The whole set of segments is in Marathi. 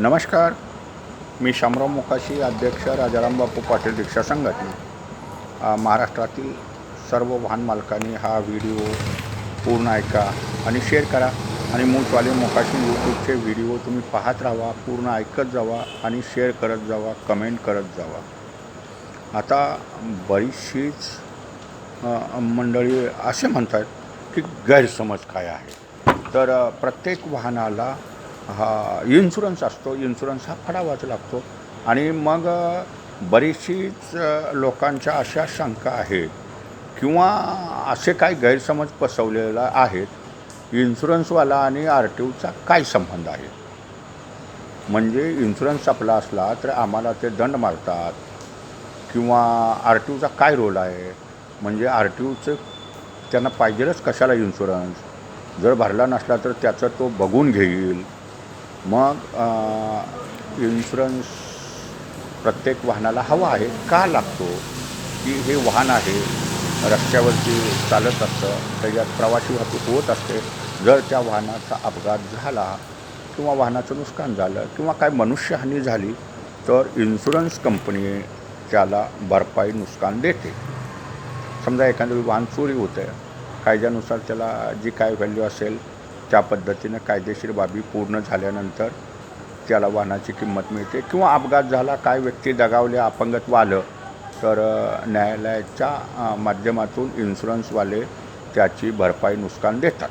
नमस्कार. मी शामराव मुकाशी अध्यक्ष राजाराम बापू पाटील रिक्षा संघटना. महाराष्ट्रातील सर्व वाहन मालकांनी हा व्हिडिओ पूर्ण ऐका आणि शेअर करा. आणि मूळवाले मोकाशी यूट्यूबचे व्हिडिओ तुम्ही पाहत राहा पूर्ण ऐकत जावा आणि शेअर करत जावा कमेंट करत जावा. आता बरीचशीच मंडळी असे म्हणतात की गैरसमज काय आहे? तर प्रत्येक वाहनाला हा इन्शुरन्स असतो इन्शुरन्स हा फडावाच लागतो. आणि मग बरीचशीच लोकांच्या अशा शंका आहेत किंवा असे काही गैरसमज पसरवलेला आहेत. इन्शुरन्सवाला आणि आर टी ओचा काय संबंध आहे? म्हणजे इन्शुरन्स आपला असला तर आम्हाला ते दंड मारतात किंवा आर टी ओचा काय रोल आहे? म्हणजे आर टी ओचं त्यांना पाहिजेलच कशाला इन्शुरन्स? जर भरला नसला तर त्याचं तो बघून घेईल. मग इन्शुरन्स प्रत्येक वाहनाला हवा आहे का लागतो? की हे वाहन आहे रस्त्यावरती चालत असतं त्याच्यात प्रवासी वाहतूक होत असते. जर त्या वाहनाचा अपघात झाला किंवा वाहनाचं नुकसान झालं किंवा काय मनुष्यहानी झाली तर इन्शुरन्स कंपनी त्याला भरपाई नुकसान देते. समजा एखादं वेळी वाहन चोरी होतं आहे कायद्यानुसार त्याला जी काय व्हॅल्यू असेल त्या पद्धतीनं कायदेशीर बाबी पूर्ण झाल्यानंतर त्याला वाहनाची किंमत मिळते किंवा अपघात झाला काय व्यक्ती दगावले अपंगत्व आलं तर न्यायालयाच्या माध्यमातून इन्शुरन्सवाले त्याची भरपाई नुकसान देतात.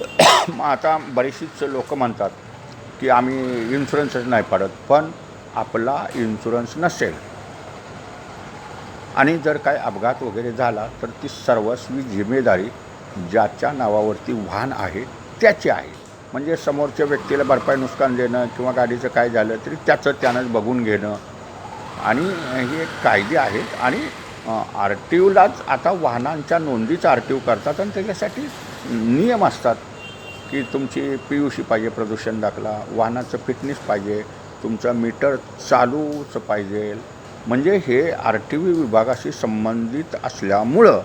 मग आता बरीचशीच लोकं म्हणतात की आम्ही इन्शुरन्सच नाही पडत पण आपला इन्शुरन्स नसेल. आणि जर काय अपघात वगैरे झाला तर ती सर्वस्वी जिम्मेदारी ज्याच्या नावावरती वाहन आहे त्याचे आहे. म्हणजे समोरच्या व्यक्तीला भरपाई नुकसान देणं किंवा गाडीचं काय झालं तरी त्याचं त्यानंच बघून घेणं. आणि हे कायदे आहेत आणि आर टी ओलाच आता वाहनांच्या नोंदीचं आर टी ओ करतात आणि त्याच्यासाठी नियम असतात की तुमची पी यू सी पाहिजे प्रदूषण दाखला वाहनाचं फिटनेस पाहिजे तुमचं मीटर चालूच पाहिजे. म्हणजे हे आर टी व्ही विभागाशी संबंधित असल्यामुळं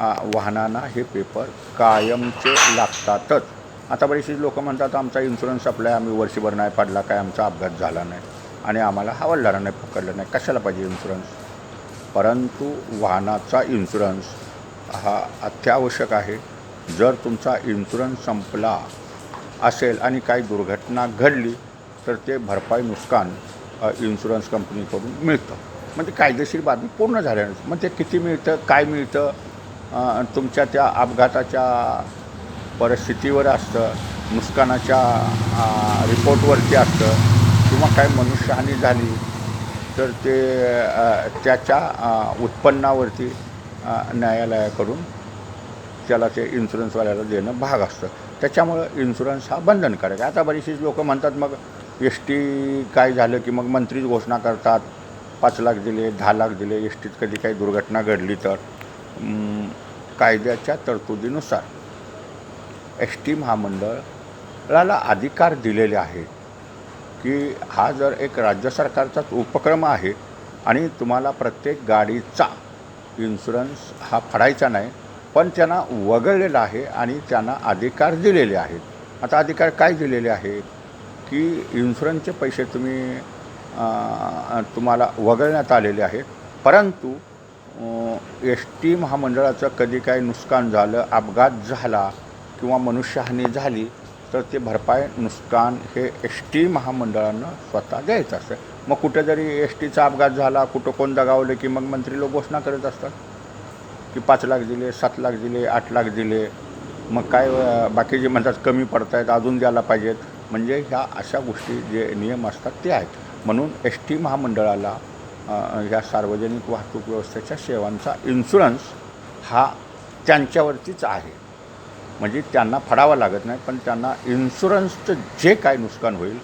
वाहनांना हे पेपर कायमचे लागतातच. आता बरीचशी लोक म्हणतात आमचा इन्शुरन्स आपला आम्ही वर्षभर नाही पडला काय आमचा अपघात झाला नाही. आणि आम्हाला हवालदाराने पकडलं नाही. कशाला पाहिजे इन्शुरन्स परंतु वाहनाचा इन्शुरन्स हा अत्यावश्यक आहे. जर तुमचा इन्शुरन्स संपला असेल आणि काही दुर्घटना घडली तर ते भरपाई नुकसान इन्शुरन्स कंपनीकडून मिळतं. म्हणजे कायदेशीर बाबी पूर्ण झाल्यानंतर मग ते किती मिळतं काय मिळतं? तुमच्या त्या अपघाताच्या परिस्थितीवर असतं नुकसानाच्या रिपोर्टवरती असतं किंवा काय मनुष्यहानी झाली तर ते त्याच्या उत्पन्नावरती न्यायालयाकडून त्याला ते इन्शुरन्सवाल्याला देणं भाग असतं. त्याच्यामुळं इन्शुरन्स हा बंधनकारक आहे. आता बरीचशीच लोक म्हणतात मग एस टी काय झालं की मग मंत्रीच घोषणा करतात पाच लाख दिले दहा लाख दिले एस टीत कधी काही दुर्घटना घडली तर. कायद्याच्या तरतुदीनुसार एस टी महामंडळाला अधिकार दिलेले आहेत की हा जर एक राज्य सरकारचाच उपक्रम आहे आणि तुम्हाला प्रत्येक गाडीचा इन्शुरन्स हा फडायचा नाही पण त्यांना वगळलेला आहे आणि त्यांना अधिकार दिलेले आहेत. आता अधिकार काय दिलेले आहेत की इन्शुरन्सचे पैसे तुम्ही तुम्हाला वगळण्यात आलेले आहेत परंतु एस टी महामंडळाचं कधी काही नुकसान झालं अपघात झाला किंवा मनुष्यहानी झाली तर ते भरपाई नुकसान हे एस टी महामंडळानं स्वतः द्यायचं असतं मग कुठे जरी एस टीचा अपघात झाला कुठं कोण दगावले की मग मंत्री लोक घोषणा करत असतात? की पाच लाख दिले सात लाख दिले आठ लाख दिले. मग काय बाकी बाकीचे म्हणतात कमी पडत आहेत अजून द्यायला पाहिजेत. म्हणजे ह्या अशा गोष्टी जे नियम असतात ते आहेत. म्हणून एस टी महामंडळाला या ह्या सार्वजनिक वाहतूक व्यवस्थेच्या सेवांचा इन्शुरन्स हा त्यांच्यावरतीच आहे. म्हणजे त्यांना फडावा लागत नाही पण त्यांना इन्शुरन्सचं जे काय नुकसान होईल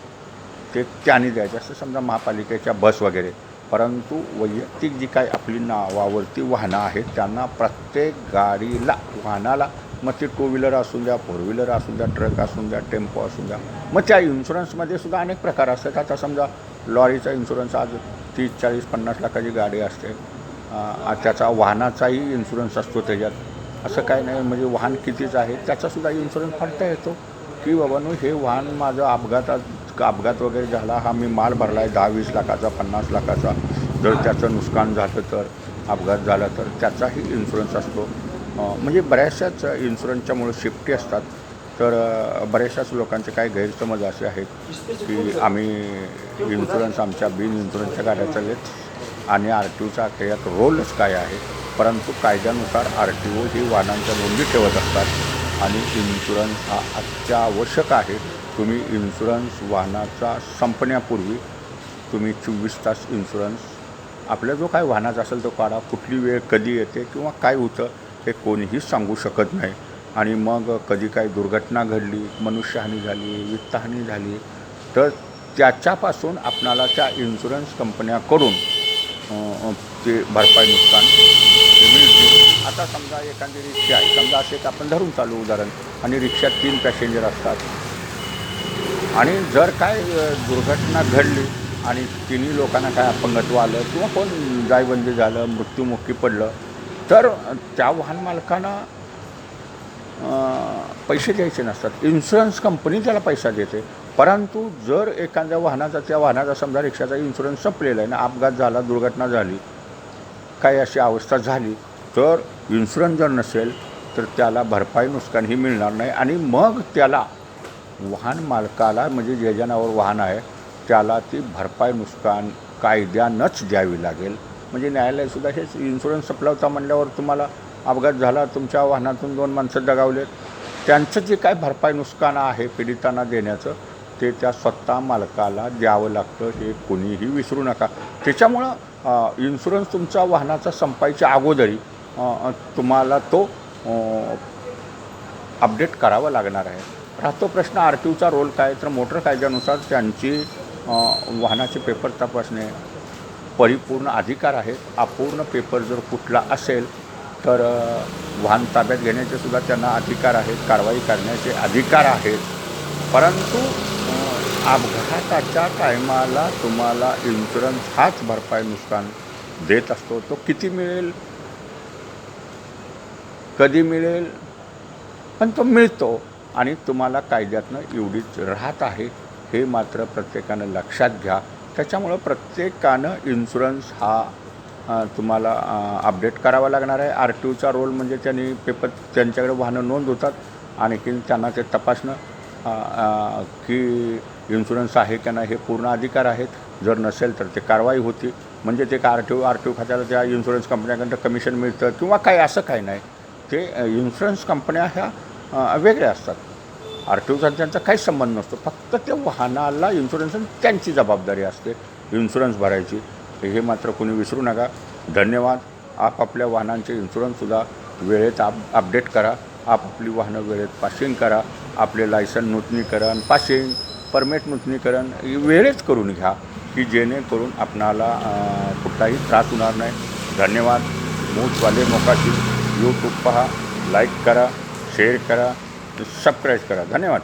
ते त्यांनी द्यायचं. असं समजा महापालिकेच्या बस वगैरे परंतु वैयक्तिक जी काय आपली नावावरती वाहनं आहेत त्यांना प्रत्येक गाडीला वाहनाला मग ते टू व्हीलर असू द्या फोर व्हीलर असू द्या ट्रक असू द्या टेम्पो असू द्या मग त्या इन्शुरन्समध्ये सुद्धा अनेक प्रकार असतात. आता समजा लॉरीचा इन्शुरन्स आज तीस चाळीस पन्नास लाखाची गाडी असते. त्याचा वाहनाचाही इन्शुरन्स असतो त्याच्यात. असं काय नाही म्हणजे वाहन कितीच आहे त्याचासुद्धा इन्शुरन्स फाडता येतो. की बाबांनो हे वाहन माझं अपघातात अपघात वगैरे झाला हा मी माल भरला आहे दहा वीस लाखाचा पन्नास लाखाचा. जर त्याचं नुकसान झालं तर अपघात झाला तर त्याचाही इन्शुरन्स असतो. म्हणजे बऱ्याचशाच इन्शुरन्सच्यामुळे सेफ्टी असतात. तर बऱ्याचशाच लोकांचे काही गैरसमज असे आहेत की आम्ही इन्शुरन्स आमच्या बिन इन्शुरन्सच्या गाड्या चाललेत आणि आर टी ओचा त्यात रोलच काय आहे? परंतु कायद्यानुसार आर टी ओ ही वाहनांच्या नोंदी ठेवत असतात आणि इन्शुरन्स हा अत्यावश्यक आहे. तुम्ही इन्शुरन्स वाहनाचा संपण्यापूर्वी तुम्ही चोवीस तास इन्शुरन्स आपल्या जो काय वाहनाचा असेल तो काढा. कुठली वेळ कधी येते किंवा काय होतं हे कोणीही सांगू शकत नाही. आणि मग कधी काही दुर्घटना घडली मनुष्यहानी झाली वित्तहानी झाली तर त्याच्यापासून आपणाला त्या इन्शुरन्स कंपन्याकडून ते भरपाई नुकसान मिळते. आता समजा एखादी रिक्षा आहे समजा असे एक आपण धरून चालू उदाहरण आणि रिक्षात तीन पॅसेंजर असतात. आणि जर काय दुर्घटना घडली आणि तिन्ही लोकांना काय अपंगत्व आलं किंवा कोण जायबंदी झालं मृत्युमुखी पडलं तर त्या वाहन मालकानं पैसे द्यायचे नसतात. इन्शुरन्स कंपनी त्याला पैसा देते. परंतु जर एखाद्या वाहनाचा त्या वाहनाचा समजा रिक्षाचा इन्शुरन्स संपलेला आहे ना अपघात झाला दुर्घटना झाली काही अशी अवस्था झाली तर इन्शुरन्स जर नसेल तर त्याला भरपाई नुकसान ही मिळणार नाही. आणि मग त्याला वाहन मालकाला म्हणजे जे ज्या वाहन आहे त्याला ती भरपाई नुकसान कायद्यानंच द्यावी लागेल. म्हणजे न्यायालयसुद्धा हेच इन्शुरन्स संपला होता म्हणल्यावर तुम्हाला अपघात झाला तुमच्या वाहनातून दोन माणसं दगावलेत. त्यांचं जे काय भरपाई नुकसान आहे पीडितांना देण्याचं ते त्या स्वतः मालकाला द्यावं लागतं हे कोणीही विसरू नका. त्याच्यामुळं इन्शुरन्स तुमच्या वाहनाचा संपायच्या अगोदरी तुम्हाला तो अपडेट करावा लागणार आहे. राहतो प्रश्न आर टी ओचा रोल काय? तर मोटर कायद्यानुसार त्यांची वाहनाचे पेपर तपासणे परिपूर्ण अधिकार आहेत. अपूर्ण पेपर जर कुठला असेल तर वाहन ताब्यात घेण्याचे सुद्धा त्यांना अधिकार आहेत कारवाई करण्याचे अधिकार आहेत. परंतु अपघाताच्या टायमाला तुम्हाला इन्शुरन्स हाच भरपाई नुकसान देत असतो तो किती मिळेल? कधी मिळेल? पण तो मिळतो आणि तुम्हाला कायद्यातनं एवढीच राहत आहे हे मात्र प्रत्येकानं लक्षात घ्या. त्याच्यामुळं प्रत्येकानं इन्शुरन्स हा तुम्हाला अपडेट करावा लागणार आहे. आर टी ओचा रोल म्हणजे त्यांनी पेपर त्यांच्याकडे वाहनं नोंद होतात आणखीन त्यांना ते तपासणं. की इन्शुरन्स आहे का नाही हे पूर्ण अधिकार आहेत. जर नसेल तर ते कारवाई होती. म्हणजे ते का R T O R T O खात्याला त्या इन्शुरन्स कंपन्याकडनं कमिशन मिळतं किंवा काही असं काही नाही. ते इन्शुरन्स कंपन्या ह्या वेगळ्या असतात. आर टी ओचा त्यांचा काहीच संबंध नसतो. फक्त त्या वाहनाला इन्शुरन्स आणि त्यांची जबाबदारी असते. इन्शुरन्स भरायची. हे मात्र कोणी विसरू नका. धन्यवाद. आपापल्या वाहनांचे इन्शुरन्ससुद्धा वेळेत आप अपडेट करा. आपापली वाहनं वेळेत पासिंग करा. आपले लायसन नूतनीकरण पासिंग परमिट नूतनीकरण वेळेत करून घ्या की जेणेकरून आपणाला कुठलाही त्रास होणार नाही. धन्यवाद. मूचवाले मोकाची यूट्यूब पहा. लाईक करा. शेअर करा. सबस्क्राईब करा. धन्यवाद.